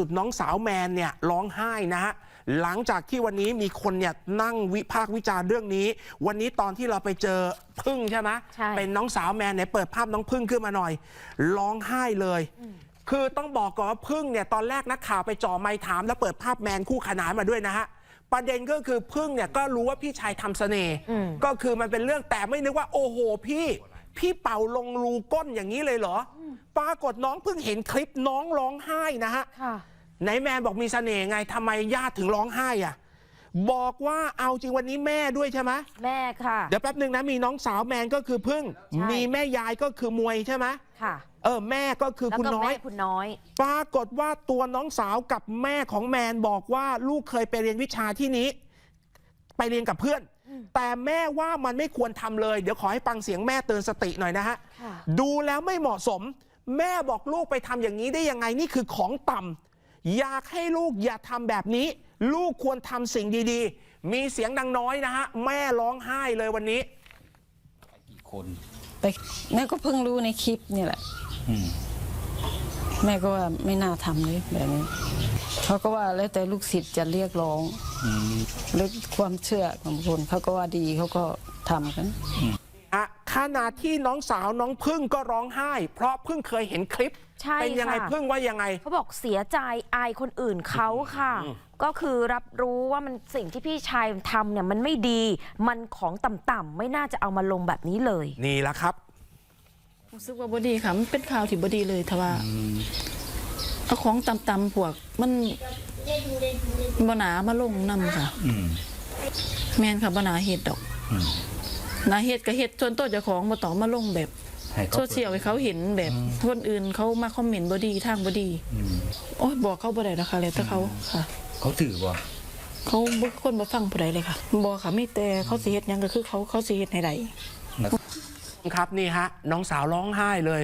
สุดน้องสาวแมนเนี่ยร้องไห้นะฮะหลังจากที่วันนี้มีคนเนี่ยนั่งวิพากษ์วิจารณ์เรื่องนี้ วันนี้ตอนที่เราไปเจอพึ่งใช่ไหมใช่ เป็นน้องสาวแมนเนี่ยเปิดภาพน้องพึ่งขึ้นมาหน่อยร้องไห้เลย คือต้องบอกก่อนว่าพึ่งเนี่ยตอนแรกนักข่าวไปจ่อไมค์ถาม แล้วเปิดภาพแมนคู่ขนานมาด้วยนะฮะประเด็นก็คือพึ่งเนี่ยก็รู้ว่าพี่ชายทำเสน่ห์อืม ก็คือมันเป็นเรื่องแต่ไม่นึกว่าโอ้โหพี่ พี่เป่าลงรูก้นอย่างนี้เลยเหรออปรากฏน้องเพิ่งเห็นคลิปน้องร้องไห้นะฮะ ค่ะ ไหนแมนบอกมีเสน่ห์ไงทำไมญาติถึงร้องไห้อะ บอกว่าเอาจริงวันนี้แม่ด้วยใช่ไหมแม่ค่ะ เดี๋ยวแป๊บหนึ่งนะมีน้องสาวแมนก็คือพึ่ง ใช่ มีแม่ยายก็คือมวยใช่ไหมค่ะเออแม่ก็คือแล้วคุณก็น้อย แม่คุณน้อย ปรากฏว่าตัวน้องสาวกับแม่ของแมนบอกว่าลูกเคยไปเรียนวิชาที่นี้ ไปเรียนกับเพื่อน แต่แม่ว่ามันไม่ควรทำเลย เดี๋ยวขอให้ฟังเสียงแม่เตือนสติหน่อยนะฮะ ค่ะ ดูแล้วไม่เหมาะสม แม่บอกลูกไปทำอย่างนี้ได้ยังไงนี่คือของต่ำ อยากให้ลูกอย่าทำแบบนี้ ลูกควรทำสิ่งดีๆ มีเสียงดังน้อยนะฮะ แม่ร้องไห้เลยวันนี้กี่คนไปแม่ก็เพิ่งรู้ในคลิปนี่แหละอืมแม่ก็ว่าไม่น่าทำเลยแบบนี้เขาก็ว่าแล้วแต่ลูกศิษย์จะเรียกร้องอืมหรือความเชื่อของคนเขาก็ว่าดีเขาก็ทำกันอะ ขณะที่น้องสาวน้องพึ่งก็ร้องไห้ เพราะพึ่งเคยเห็นคลิป ใช่เป็นยังไงค่ะ พึ่งว่ายังไง เขาบอกเสียใจอายคนอื่นเขาค่ะ ก็คือรับรู้ว่ามันสิ่งที่พี่ชายทำเนี่ยมันไม่ดี มันของต่ำๆไม่น่าจะเอามาลงแบบนี้เลย นี่แหละครับ รู้สึกว่าบดีค่ะมันเป็นข่าวที่บดีเลยทว่าเอาของตำๆพวก มันบหนามาลงนำค่ะอืมแมนค่ะบหนาเห็ดดอกอืมห นาเห็ดกับเห็ดส่วนตัวเจ้าของมาต่องมาลงแบบให้เขาโซเชียลให้เขาเห็นแบบคนอื่นเขามาคอมเมนต์บดีทางบดีอืมโอ้ยบอกเขาบ่ได้นะคะแล้วแต่เขาค่ะ เขาถือว่าเขาบ่คนบ่ฟังผู้ใดเลยค่ะบอกค่ะมีแต่เขาสิเฮ็ดหยังก็คือเขาเขาสิเฮ็ดให้ได้ ครับนี่ฮะน้องสาวร้องไห้เลย